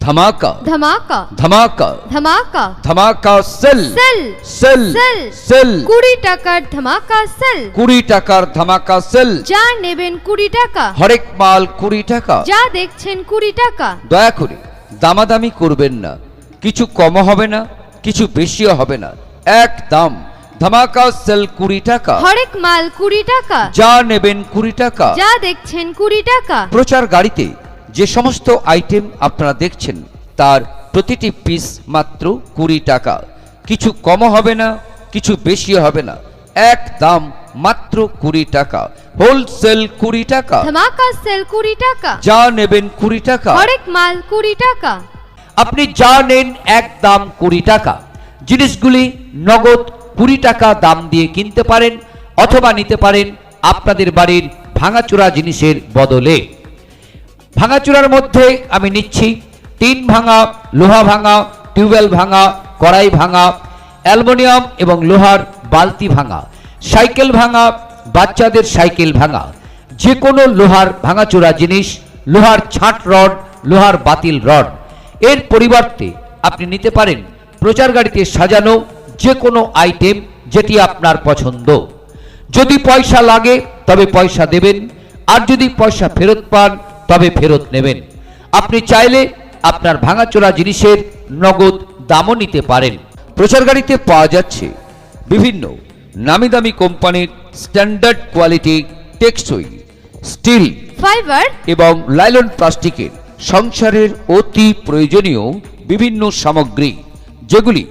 ধামাকা ধামাকা ধামাকা ধামাকা ধামাকা sale sale sale sale sale. কুড়ি টাকার ধামাকা সেল। কুড়ি টাকার ধামাকা সেল। যা নেবেন কুড়ি টাকা। হরেক মাল কুড়ি টাকা। যা দেখছেন কুড়ি টাকা। দয়া করে দামাদামি করবেন না। কিছু কম হবে না কিছু বেশিও হবে না। এক দাম ধামাকা সেল কুড়ি টাকা। হরেক মাল কুড়ি টাকা। যা নেবেন কুড়ি টাকা। যা দেখছেন কুড়ি টাকা। প্রচার গাড়িতে যে সমস্ত আইটেম আপনারা দেখছেন তার প্রতিটি পিস মাত্র কুড়ি টাকা। কিছু কম হবে না কিছু বেশি হবে না। এক দাম মাত্র কুড়ি টাকা। হোলসেল কুড়ি টাকা। ধামাকা সেল কুড়ি টাকা। যা নেবেন কুড়ি টাকা। হরেক মাল কুড়ি টাকা। আপনি যা নেন এক দাম কুড়ি টাকা। জিনিসগুলি নগদ কুড়ি টাকা দাম দিয়ে কিনতে পারেন অথবা নিতে পারেন আপনাদের বাড়ির ভাঙাচোরা জিনিসের বদলে। ভাঙাচোরার মধ্যে আমি নিচ্ছি। টিন ভাঙা, লোহা ভাঙা, টিউবওয়েল ভাঙা, কড়াই ভাঙা, অ্যালুমিনিয়াম এবং লোহার বালতি ভাঙা, সাইকেল ভাঙা, বাচ্চাদের সাইকেল ভাঙা যে কোনো লোহার ভাঙাচোরা জিনিস, লোহার ছাঁট রড, লোহার বাতিল রড। এর পরিবর্তে আপনি নিতে পারেন প্রচার গাড়িতে সাজানো যে কোনো আইটেম যেটি আপনার পছন্দ। যদি পয়সা লাগে তবে পয়সা দেবেন, আর যদি পয়সা ফেরত পান তবে ফেরত নেবেন। আপনি চাইলে আপনার ভাঙাচোরা জিনিসের নগদ দামও নিতে পারেন। প্রচার গাড়িতে পাওয়া যাচ্ছে বিভিন্ন নামি দামি কোম্পানির স্ট্যান্ডার্ড কোয়ালিটি টেকসই স্টিল ফাইবার এবং লাইলন প্লাস্টিকের সংসারের অতি প্রয়োজনীয় বিভিন্ন সামগ্রী যেগুলি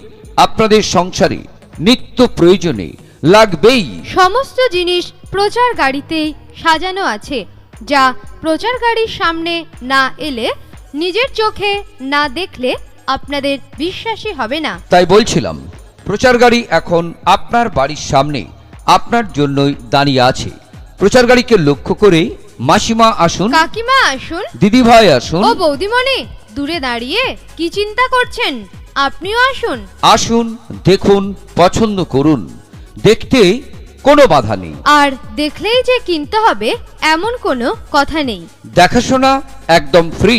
আপনাদের সংসারে নিত্য প্রয়োজনে লাগবেই। সমস্ত জিনিস প্রচার গাড়িতেই সাজানো আছে। যা প্রচার গাড়ির সামনে না এলে নিজের চোখে না দেখলে আপনাদের বিশ্বাসই হবে না। তাই বলছিলাম প্রচার গাড়ি এখন আপনার বাড়ির সামনে আপনার জন্যই দাঁড়িয়ে আছে। প্রচার গাড়িকে লক্ষ্য করে মাসিমা আসুন। কাকিমা আসুন। দিদি ভাই আসুন। ও বৌদিমণি দূরে দাঁড়িয়ে কি চিন্তা করছেন? আপনিও আসুন। আসুন দেখুন পছন্দ করুন। দেখতে কোনো বাধা নেই। আর দেখলেই যে কিনতে হবে এমন কোনো কথা নেই। দেখাশোনা একদম ফ্রি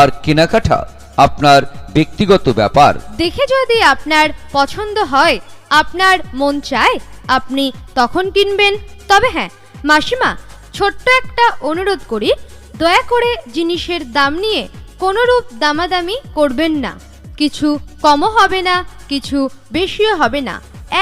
আর কেনাকাটা আপনার ব্যক্তিগত ব্যাপার। দেখে যদি আপনার পছন্দ হয় আপনার মন চায় আপনি তখন কিনবেন। তবে হ্যাঁ মাসিমা ছোট্ট একটা অনুরোধ করি দয়া করে জিনিসের দাম নিয়ে কোনোরূপ দামাদামি করবেন না। কিছু কমও হবে না কিছু বেশিও হবে না।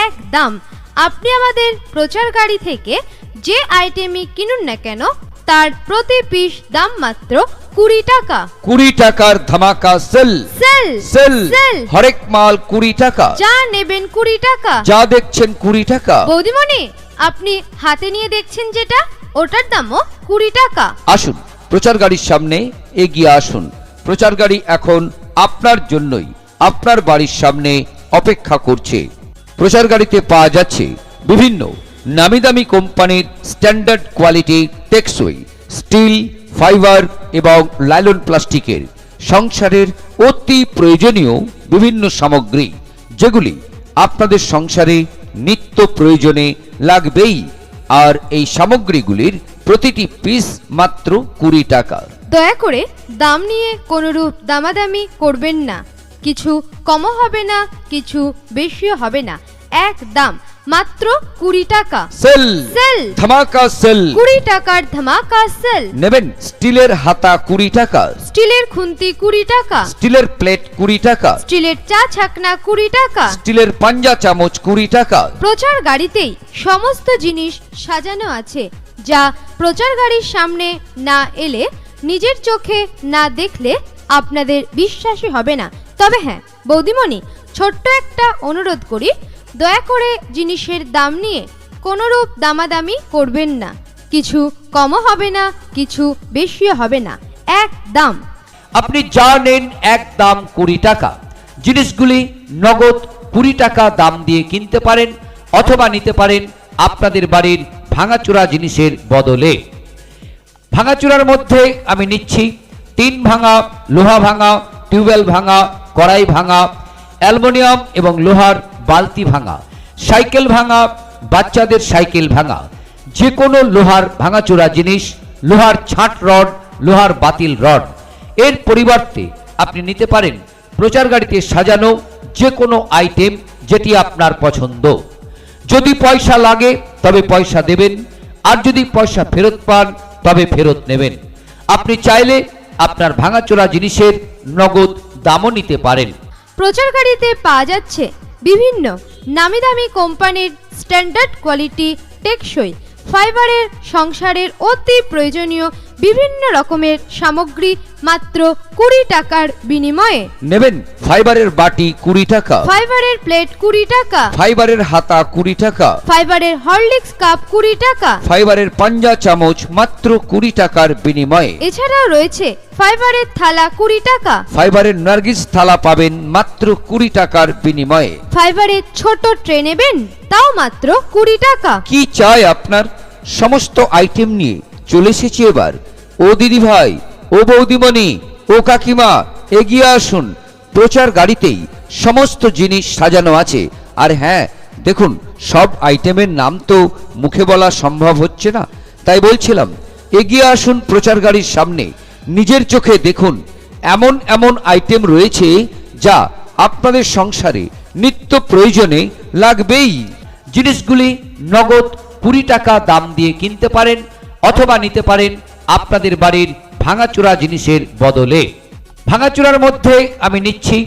এক দাম আপনি আমাদের প্রচার গাড়ি থেকে যে আইটেমই কিনুন না কেন তার প্রতি পিস দাম মাত্র কুড়ি টাকা। কুড়ি টাকার ধামাকা সেল। Sale sale. সেল। হরেক মাল কুড়ি টাকা। যা নেবেন কুড়ি টাকা। যা দেখছেন কুড়ি টাকা। বৌদিমণি আপনি হাতে নিয়ে দেখছেন যেটা ওটার দামও কুড়ি টাকা। আসুন প্রচার গাড়ির সামনে এগিয়ে আসুন। প্রচার গাড়ি এখন আপনার জন্যই আপনার বাড়ির সামনে অপেক্ষা করছে। প্রচার গাড়িতে পাওয়া যাচ্ছে বিভিন্ন নামি দামি কোম্পানির স্ট্যান্ডার্ড কোয়ালিটি টেকসই স্টিল ফাইবার এবং লাইলন প্লাস্টিকের সংসারের অতি প্রয়োজনীয় বিভিন্ন সামগ্রী, যেগুলি আপনাদের সংসারে নিত্য প্রয়োজনে লাগবেই। আর এই সামগ্রীগুলির প্রতিটি পিস মাত্র কুড়ি টাকা। দয়া করে দাম নিয়ে কোনোরূপ দামাদামি করবেন না। কিছু কমও হবে না কিছু বেশিও হবে না। এক দাম মাত্র কুড়ি টাকা। Sale sale. ধামাকা সেল। কুড়ি টাকার ধামাকা সেল। নেবেন স্টিলের হাতা কুড়ি টাকা। স্টিলের খুন্তি কুড়ি টাকা। স্টিলের প্লেট কুড়ি টাকা। স্টিলের চা ছাকনা কুড়ি টাকা। স্টিলের পাঞ্জা চামচ কুড়ি টাকা। প্রচার গাড়িতেই সমস্ত জিনিস সাজানো আছে যা প্রচার গাড়ির সামনে না এলে নিজের চোখে না দেখলে আপনাদের বিশ্বাসই হবে না। তবে হ্যাঁ বৌদিমণি, ছোট্ট একটা অনুরোধ করি, দয়া করে জিনিসের দাম নিয়ে কোনোরূপ দামাদামি করবেন না। কিছু কমও হবে না, কিছু বেশিও হবে না, এক দাম। আপনি যা নেন এক দাম কুড়ি টাকা। জিনিসগুলি নগদ কুড়ি টাকা দাম দিয়ে কিনতে পারেন অথবা নিতে পারেন আপনাদের বাড়ির ভাঙাচোরা জিনিসের বদলে। ভাঙাচোরার মধ্যে আমি নিচ্ছি টিন ভাঙা, লোহা ভাঙা, টিউবওয়েল ভাঙা কড়াই ভাঙা, অ্যালুমিনিয়াম এবং লোহার বালতি ভাঙা, সাইকেল ভাঙা, বাচ্চাদের সাইকেল ভাঙা যে কোনো লোহার ভাঙাচোরা জিনিস, লোহার ছাঁট রড, লোহার বাতিল রড, এর পরিবর্তে আপনি নিতে পারেন প্রচার গাড়িতে সাজানো যে কোনো আইটেম যেটি আপনার পছন্দ। যদি পয়সা লাগে, তবে পয়সা দেবেন, আর যদি পয়সা ফেরত পান, তবে ফেরত নেবেন। আপনি চাইলে আপনার ভাঙাচোরা জিনিসের নগদ দামও নিতে পারেন। প্রচারকারীতে পাওয়া যাচ্ছে বিভিন্ন নামি দামি কোম্পানির স্ট্যান্ডার্ড কোয়ালিটি টেকসই, ফাইবারের, সংসারের অতি প্রয়োজনীয় বিভিন্ন রকমের সামগ্রী মাত্র কুড়ি টাকার বিনিময়ে। নেবেন ফাইবারের বাটি কুড়ি টাকা। ফাইবারের প্লেট কুড়ি টাকা। ফাইবারের হাতা কুড়ি টাকা। ফাইবারের হরলিক্স কাপ কুড়ি টাকা। ফাইবারের পাঞ্জা চামচ মাত্র কুড়ি টাকার বিনিময়ে। এছাড়াও রয়েছে ফাইবারের থালা কুড়ি টাকা। ফাইবারের নার্গিস থালা পাবেন মাত্র কুড়ি টাকার বিনিময়ে। ফাইবারের ছোট ট্রে নেবেন তাও মাত্র কুড়ি টাকা। কি চাই আপনার? সমস্ত আইটেম নিয়ে। চলে এসেছি এবার। ও দিদি ভাই, ও বৌদিমণি, ও কাকিমা, এগিয়ে আসুন। প্রচার গাড়িতেই সমস্ত জিনিস সাজানো আছে। আর হ্যাঁ দেখুন, সব আইটেমের নাম তো মুখে বলা সম্ভব হচ্ছে না। তাই বলছিলাম, এগিয়ে আসুন প্রচার গাড়ির সামনে। নিজের চোখে দেখুন, এমন এমন আইটেম রয়েছে যা আপনাদের সংসারে নিত্য প্রয়োজনে লাগবেই। জিনিসগুলি নগদ কুড়ি টাকা দাম দিয়ে কিনতে পারেন। অথবা নিতে পারেন আপনাদের বাড়ির ভাঙাচোরা জিনিসের বদলে। ভাঙাচোরার মধ্যে আমি নিচ্ছি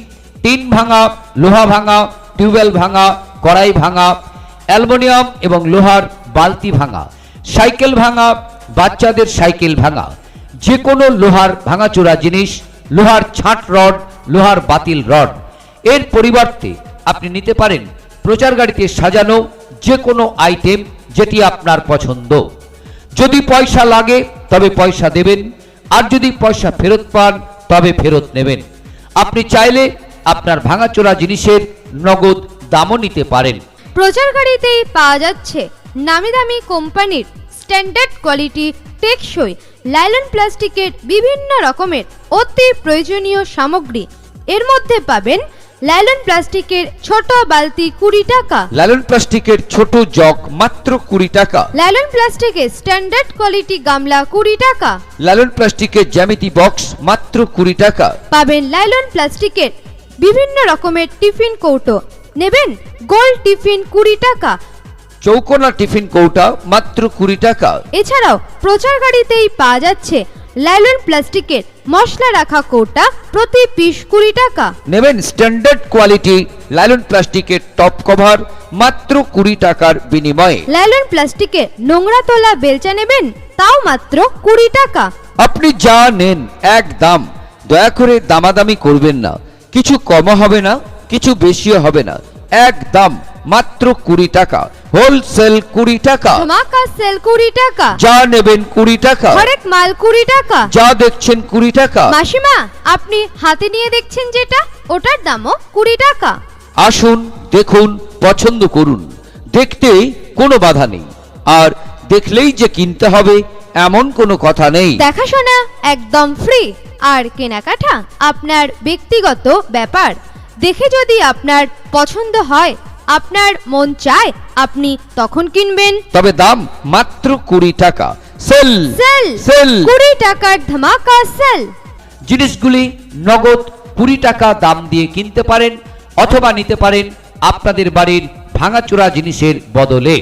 টিন ভাঙা, লোহা ভাঙা, টিউবওয়েল ভাঙা, কড়াই ভাঙা, অ্যালুমিনিয়াম এবং লোহার বালতি ভাঙা, সাইকেল ভাঙা, বাচ্চাদের সাইকেল ভাঙা। যে কোনো লোহার ভাঙাচোরা জিনিস, লোহার ছাট রড, লোহার বাতিল রড, এর পরিবর্তে আপনি নিতে পারেন প্রচার গাড়িতে সাজানো যে কোনো আইটেম যেটি আপনার পছন্দ। যদি পয়সা লাগে, তবে পয়সা দেবেন। আর যদি পয়সা ফেরত পান, তবে ফেরত নেবেন। আপনি চাইলে আপনার ভাঙাচোরা জিনিসের নগদ দামও নিতে পারেন। প্রচার গাড়িতেই পাওয়া যাচ্ছে নামি দামি কোম্পানির স্ট্যান্ডার্ড কোয়ালিটি টেকসই লাইলন প্লাস্টিকের বিভিন্ন রকমের অতি প্রয়োজনীয় সামগ্রী। এর মধ্যে পাবেন লাইলন প্লাস্টিকের ছোট বালতি কুড়ি টাকা। লালন প্লাস্টিকের ছোট জগ মাত্র কুড়ি টাকা। লাইলন প্লাস্টিকের স্ট্যান্ডার্ড কোয়ালিটি গামলা কুড়ি টাকা। লালন প্লাস্টিকের জ্যামিতি বক্স মাত্র কুড়ি টাকা। পাবেন লাইলন প্লাস্টিকের বিভিন্ন রকমের টিফিন কৌটো। নেবেন গোল টিফিন কুড়ি টাকা। চৌকোনা টিফিন কৌটা মাত্র কুড়ি টাকা। এছাড়াও প্রচার গাড়িতেই পাওয়া যাচ্ছে লাইলন প্লাস্টিকের মশলা রাখা কোটা প্রতি পিস কুড়ি টাকা। নেবেন স্ট্যান্ডার্ড কোয়ালিটি লাইলন প্লাস্টিকের টপ কভার মাত্র কুড়ি টাকার বিনিময়ে। লাইলন প্লাস্টিকে নোংরা তোলা বেলচা নেবেন তাও মাত্র কুড়ি টাকা। আপনি যা নেন এক দাম। দয়া করে দামাদামি করবেন না। কিছু কমও হবে না কিছু বেশিও হবে না। এক দাম মাত্র কুড়ি টাকা। হোলসেল কুড়ি টাকা। ধামাকা সেল কুড়ি টাকা। যা নেবেন কুড়ি টাকা। হরেক মাল কুড়ি টাকা। যা দেখছেন কুড়ি টাকা। মাসিমা আপনি হাতে নিয়ে দেখছেন যেটা? ওটার দামও কুড়ি টাকা। আসুন দেখুন পছন্দ করুন। দেখতে কোনো বাধা নেই। আর দেখলেই যে কিনতে হবে এমন কোনো কথা নেই। দেখাশোনা একদম ফ্রি। আর কেনাকাটা আপনার ব্যক্তিগত ব্যাপার। দেখে যদি আপনার পছন্দ হয় আপনার মন চায় আপনি তখন কিনবেন। তবে দাম মাত্র কুড়ি টাকা। Sale sale sale. কুড়ি টাকার ধামাকা সেল। জিনিসগুলি নগদ কুড়ি টাকা দাম দিয়ে কিনতে পারেন অথবা নিতে পারেন আপনাদের বাড়ির ভাঙাচোরা জিনিসের বদলে।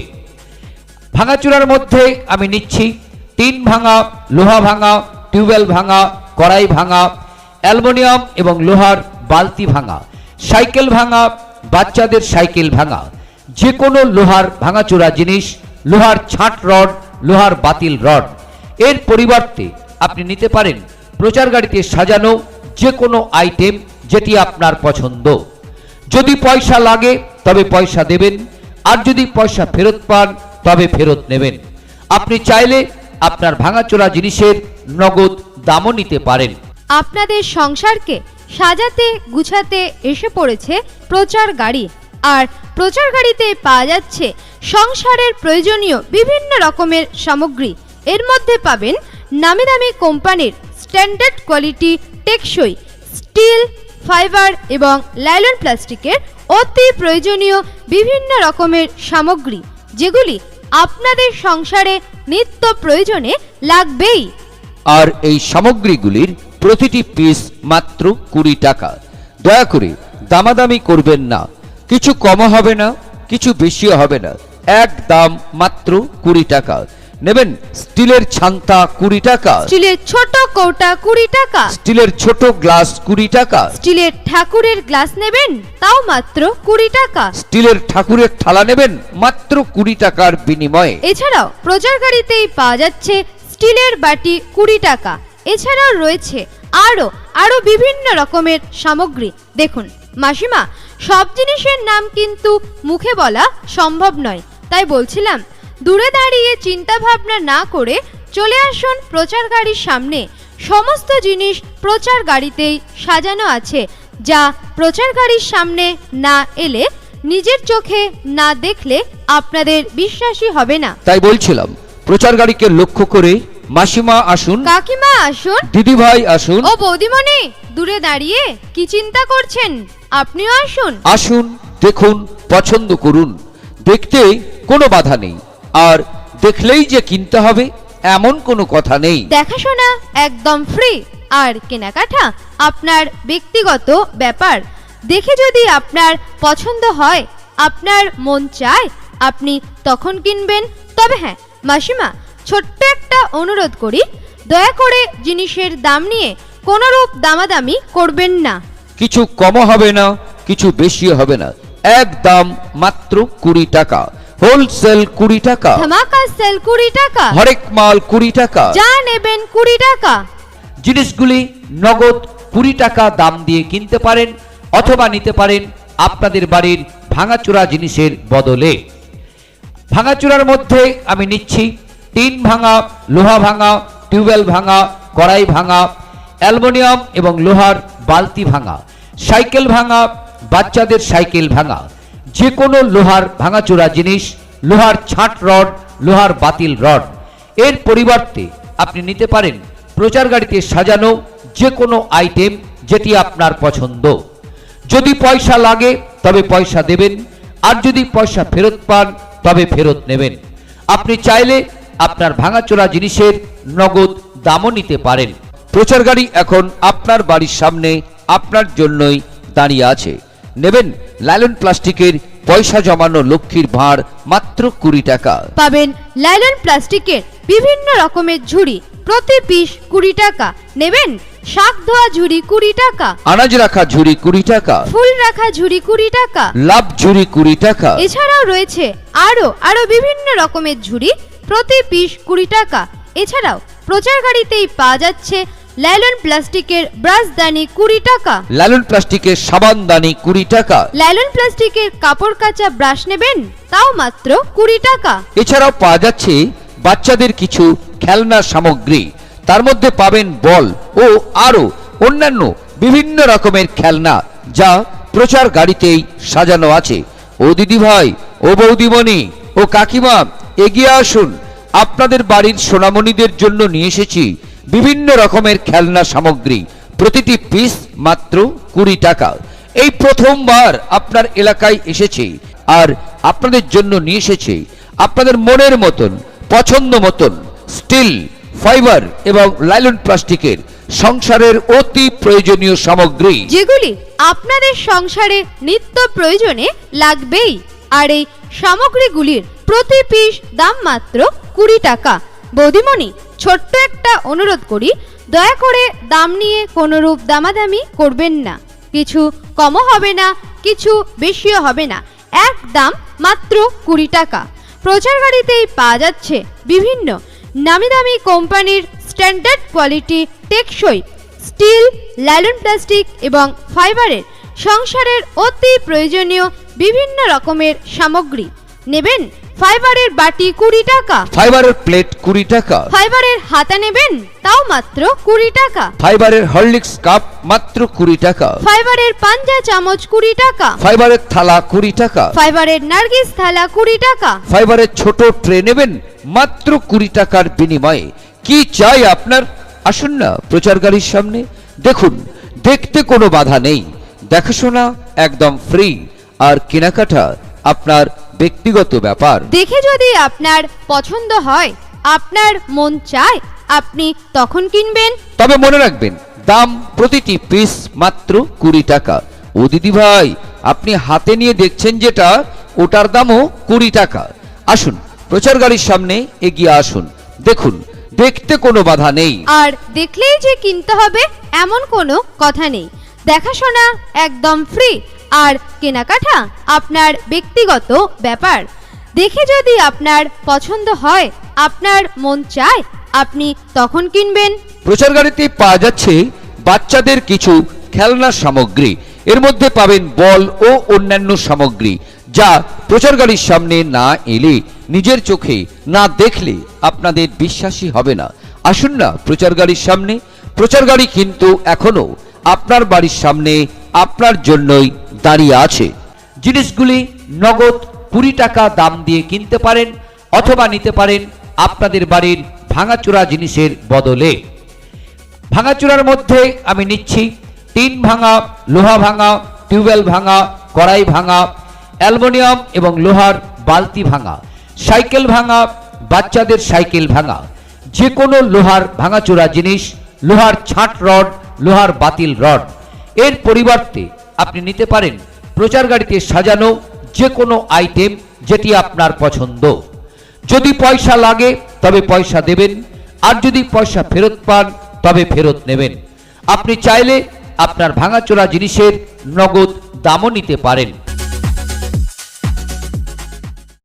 ভাঙাচোরার মধ্যে আমি নিচ্ছি টিন ভাঙা লোহা ভাঙা টিউবওয়েল ভাঙা কড়াই ভাঙা অ্যালুমিনিয়াম এবং লোহার বালতি ভাঙা সাইকেল ভাঙা বাচ্চাদের সাইকেল ভাঙা যে কোনো লোহার ভাঙাচোরা জিনিস, লোহার ছাট রড, লোহার বাতিল রড। এর পরিবর্তে আপনি নিতে পারেন প্রচার গাড়িতে সাজানো যে কোনো আইটেম যেটি আপনার পছন্দ। যদি পয়সা লাগে, তবে পয়সা দেবেন, আর যদি পয়সা ফেরত পান, তবে ফেরত নেবেন। আপনি চাইলে আপনার ভাঙাচোরা জিনিসের নগদ দামও নিতে পারেন। আপনাদের সংসারকে সাজাতে গুছাতে এসে পড়েছে প্রচার গাড়ি। আর প্রচার গাড়িতে পাওয়া যাচ্ছে সংসারের প্রয়োজনীয় বিভিন্ন রকমের সামগ্রী। এর মধ্যে পাবেন নামি দামি কোম্পানির স্ট্যান্ডার্ড কোয়ালিটি টেকসই স্টিল, ফাইবার এবং লাইলন প্লাস্টিকের অতি প্রয়োজনীয় বিভিন্ন রকমের সামগ্রী, যেগুলি আপনাদের সংসারে নিত্য প্রয়োজনে লাগবেই। আর এই সামগ্রীগুলির প্রতিটি পিস মাত্র কুড়ি টাকা। দয়া করে দামাদামি করবেন না। কিছু কম হবে না কিছু বেশিও হবে না। এক দাম মাত্র কুড়ি টাকা। নেবেন স্টিলের ছান্তা কুড়ি টাকা। স্টিলের ছোট কৌটা কুড়ি টাকা। স্টিলের ছোট গ্লাস কুড়ি টাকা। স্টিলের ঠাকুরের গ্লাস নেবেন তাও মাত্র কুড়ি টাকা। স্টিলের ঠাকুরের থালা নেবেন মাত্র কুড়ি টাকার বিনিময়ে। এছাড়াও প্রচার গাড়িতেই পাওয়া যাচ্ছে স্টিলের বাটি কুড়ি টাকা। এছাড়াও রয়েছে আরও আরও বিভিন্ন রকমের সামগ্রী। দেখুন, মাসিমা, সব জিনিসের নাম কিন্তু মুখে বলা সম্ভব নয়। তাই বলছিলাম, দূরে দাঁড়িয়ে চিন্তা ভাবনা না করে চলে আসুন প্রচার গাড়ির সামনে। সমস্ত জিনিস প্রচার গাড়িতেই সাজানো আছে, যা প্রচার গাড়ির সামনে না এলে নিজের চোখে না দেখলে আপনাদের বিশ্বাসই হবে না। তাই বলছিলাম প্রচার গাড়িকে লক্ষ্য করে মাসিমা আসুন। কাকিমা আসুন। দিদিভাই আসুন। ও বৌদিমণি দূরে দাঁড়িয়ে কি চিন্তা করছেন? আপনিও আসুন। আসুন দেখুন পছন্দ করুন। দেখতে কোনো বাধা নেই। আর দেখলেই যে কিনতে হবে এমন কোনো কথা নেই। দেখাশোনা একদম ফ্রি আর কেনাকাটা আপনার ব্যক্তিগত ব্যাপার। দেখে যদি আপনার পছন্দ হয় আপনার মন চায় আপনি তখন কিনবেন। তবে হ্যাঁ মাসিমা ছোট্ট একটা অনুরোধ করি দয়া করে জিনিসের দাম নিয়ে কোনোরূপ দামাদামি করবেন না। কিছু কমও হবে না কিছু বেশিও হবে না। এক দাম মাত্র কুড়ি টাকা হোলসেল কুড়ি টাকা ধামাকা সেল কুড়ি টাকা হরেক মাল কুড়ি টাকা। যা নেবেন কুড়ি টাকা। জিনিসগুলি নগদ কুড়ি টাকা দাম দিয়ে কিনতে পারেন অথবা নিতে পারেন আপনাদের বাড়ির ভাঙাচোরা জিনিসের বদলে। ভাঙাচোরার মধ্যে আমি নিচ্ছি টিন ভাঙা, লোহা ভাঙা, টিউবওয়েল ভাঙা, কড়াই ভাঙা, অ্যালুমিনিয়াম এবং লোহার বালতি ভাঙা, সাইকেল ভাঙা, বাচ্চাদের সাইকেল ভাঙা যে কোনো লোহার ভাঙাচোরা জিনিস, লোহার ছাট রড, লোহার বাতিল রড, এর পরিবর্তে আপনি নিতে পারেন প্রচার গাড়িতে সাজানো যে কোনো আইটেম যেটি আপনার পছন্দ। যদি পয়সা লাগে, তবে পয়সা দেবেন, আর যদি পয়সা ফেরত পান, তবে ফেরত নেবেন। আপনি চাইলে আপনার ভাঙাচোরা জিনিসের নগদ দামও নিতে পারেন। প্রচার গাড়ি এখন আপনার বাড়ির সামনে আপনার জন্যই দাঁড়িয়ে আছে। নেবেন লাইলন প্লাস্টিকের পয়সা জমানো লক্ষ্মীর ভাঁড় মাত্র কুড়ি টাকা। পাবেন লাইলন প্লাস্টিকের বিভিন্ন রকমের ঝুড়ি প্রতি পিস কুড়ি টাকা। নেবেন শাক ধোয়া ঝুড়ি কুড়ি টাকা। আনাজ রাখা ঝুড়ি কুড়ি টাকা। ফুল রাখা ঝুড়ি কুড়ি টাকা। লাভ ঝুড়ি কুড়ি টাকা। এছাড়াও রয়েছে আরও আরও বিভিন্ন রকমের ঝুড়ি প্রতি পিস কুড়ি টাকা। এছাড়াও প্রচার গাড়িতেই পাওয়া যাচ্ছে লাইলন প্লাস্টিকের ব্রাশদানি কুড়ি টাকা। লালন প্লাস্টিকের সাবান দানি কুড়ি টাকা। লাইলন প্লাস্টিকের কাপড় কাচা ব্রাশ নেবেন তাও মাত্র কুড়ি টাকা। এছাড়াও পাওয়া যাচ্ছে বাচ্চাদের কিছু খেলনা সামগ্রী। তার মধ্যে পাবেন বল ও আরও অন্যান্য বিভিন্ন রকমের খেলনা যা প্রচার গাড়িতেই সাজানো আছে। ও দিদি ভাই ও বৌদিমণি ও কাকিমা এগিয়ে আসুন। আপনাদের বাড়ির সোনামণিদের জন্য নিয়ে এসেছি বিভিন্ন রকমের খেলনা সামগ্রী। প্রতিটি পিস মাত্র কুড়ি টাকা। এই প্রথমবার আপনার এলাকায় এসেছে আর আপনাদের জন্য নিয়ে এসেছে আপনাদের মনের মতন, পছন্দ মতন স্টিল ফাইবার এবং লাইলন প্লাস্টিকের সংসারের অতি প্রয়োজনীয় সামগ্রী। যেগুলি আপনাদের সংসারে নিত্য প্রয়োজনে লাগবেই। আর এই সামগ্রীগুলির প্রতি পিস দাম মাত্র কুড়ি টাকা। বৌদিমণি, ছোট্ট একটা অনুরোধ করি, দয়া করে দাম নিয়ে কোনোরূপ দামাদামি করবেন না। কিছু কমও হবে না, কিছু বেশিও হবে না। এক দাম মাত্র কুড়ি টাকা। প্রচার গাড়িতেই পাওয়া যাচ্ছে বিভিন্ন নামি দামি কোম্পানির স্ট্যান্ডার্ড কোয়ালিটি টেকসই স্টিল, লাইলন প্লাস্টিক এবং ফাইবারের সংসারের অতি প্রয়োজনীয় বিভিন্ন রকমের সামগ্রী। নেবেন ফাইবারের বাটি কুড়ি টাকা। ফাইবারের প্লেট কুড়ি টাকা। ফাইবারের হাতা নেবেন তাও মাত্র কুড়ি টাকা। ফাইবারের হরলিক্স কাপ মাত্র কুড়ি টাকা। ফাইবারের পাঞ্জা চামচ কুড়ি টাকা। ফাইবারের থালা কুড়ি টাকা। ফাইবারের নার্গিস থালা কুড়ি টাকা। ফাইবারের ছোট ট্রে নেবেন মাত্র কুড়ি টাকার বিনিময়ে। কি চাই আপনার? আসুন না প্রচার গাড়ির সামনে। দেখুন দেখতে কোনো বাধা নেই। দেখাশোনা একদম ফ্রি আর কেনাকাটা আপনার ব্যক্তিগত ব্যাপার। দেখে যদি আপনার পছন্দ হয় আপনার মন চায় আপনি তখন কিনবেন। তবে মনে রাখবেন দাম প্রতিটি পিস মাত্র কুড়ি টাকা। ও দিদি ভাই আপনি হাতে নিয়ে দেখছেন যেটা ওটার দামও কুড়ি টাকা। আসুন প্রচার গাড়ির সামনে এগিয়ে আসুন। দেখুন দেখতে কোনো বাধা নেই। আর দেখলেই যে কিনতে হবে এমন কোনো কথা নেই। দেখাশোনা একদম ফ্রি আর কেনাকাটা আপনার ব্যক্তিগত ব্যাপার। দেখে যদি আপনার পছন্দ হয়, আপনার মন চায়, আপনি তখন কিনবেন। প্রচার গাড়িতে পাওয়া যাচ্ছে বাচ্চাদের কিছু খেলনার সামগ্রী। এর মধ্যে পাবেন বল ও অন্যান্য সামগ্রী, যা প্রচার গাড়ির সামনে না এলে নিজের চোখে না দেখলে আপনাদের বিশ্বাসী হবে না। আসুন না প্রচার গাড়ির সামনে। প্রচার গাড়ি কিন্তু এখনও আপনার বাড়ির সামনে, আপনার জন্যই দাঁড়িয়ে আছে। জিনিসগুলি নগদ কুড়ি টাকা দাম দিয়ে কিনতে পারেন অথবা নিতে পারেন আপনাদের বাড়ির ভাঙাচোরা জিনিসের বদলে। ভাঙাচোরার মধ্যে আমি নিচ্ছি টিন ভাঙা, লোহা ভাঙা, টিউবওয়েল ভাঙা, কড়াই ভাঙা, অ্যালুমিনিয়াম এবং লোহার বালতি ভাঙা, সাইকেল ভাঙা, বাচ্চাদের সাইকেল ভাঙা। যে কোনো লোহার ভাঙাচোরা জিনিস, লোহার ছাঁট রড, লোহার বাতিল রড। এর পরিবর্তে আপনি নিতে পারেন। প্রচার গাড়িতে সাজানো যে কোনো আইটেম যেটি আপনার পছন্দ। যদি পয়সা লাগে, তবে পয়সা দেবেন। আর যদি পয়সা ফেরত পান, তবে ফেরত নেবেন। আপনি চাইলে আপনার ভাঙাচোরা জিনিসের নগদ দামও নিতে পারেন।